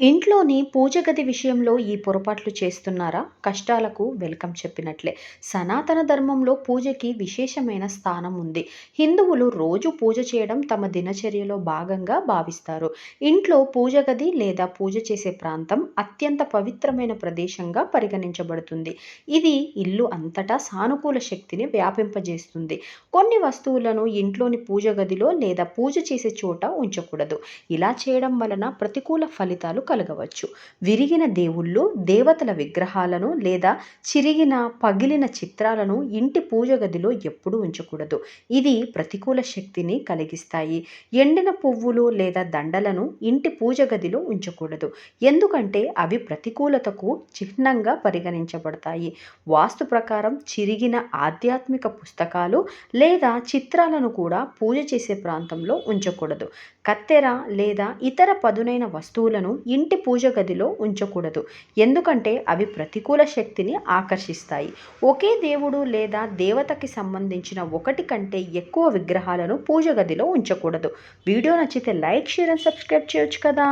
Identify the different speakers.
Speaker 1: ఇంట్లోని పూజ గది విషయంలో ఈ పొరపాట్లు చేస్తున్నారా? కష్టాలకు వెల్కమ్ చెప్పినట్లే. సనాతన ధర్మంలో పూజకి విశేషమైన స్థానం ఉంది. హిందువులు రోజు పూజ చేయడం తమ దినచర్యలో భాగంగా భావిస్తారు. ఇంట్లో పూజ గది లేదా పూజ చేసే ప్రాంతం అత్యంత పవిత్రమైన ప్రదేశంగా పరిగణించబడుతుంది. ఇది ఇల్లు అంతటా సానుకూల శక్తిని వ్యాపింపజేస్తుంది. కొన్ని వస్తువులను ఇంట్లోని పూజ గదిలో లేదా పూజ చేసే చోట ఉంచకూడదు. ఇలా చేయడం వలన ప్రతికూల ఫలితాలు కలగవచ్చు. విరిగిన దేవుళ్ళు, దేవతల విగ్రహాలను లేదా చిరిగిన, పగిలిన చిత్రాలను ఇంటి పూజ గదిలో ఎప్పుడూ ఉంచకూడదు. ఇది ప్రతికూల శక్తిని కలిగిస్తాయి. ఎండిన పువ్వులు లేదా దండలను ఇంటి పూజ గదిలో ఉంచకూడదు. ఎందుకంటే అవి ప్రతికూలతకు చిహ్నంగా పరిగణించబడతాయి. వాస్తు ప్రకారం చిరిగిన ఆధ్యాత్మిక పుస్తకాలు లేదా చిత్రాలను కూడా పూజ చేసే ప్రాంతంలో ఉంచకూడదు. కత్తెర లేదా ఇతర పదునైన వస్తువులను ఇంటి పూజ గదిలో ఉంచకూడదు. ఎందుకంటే అవి ప్రతికూల శక్తిని ఆకర్షిస్తాయి. ఒకే దేవుడు లేదా దేవతకి సంబంధించిన ఒకటి కంటే ఎక్కువ విగ్రహాలను పూజ గదిలో ఉంచకూడదు. వీడియో నచ్చితే లైక్, షేర్ అండ్ సబ్స్క్రైబ్ చేయొచ్చు కదా!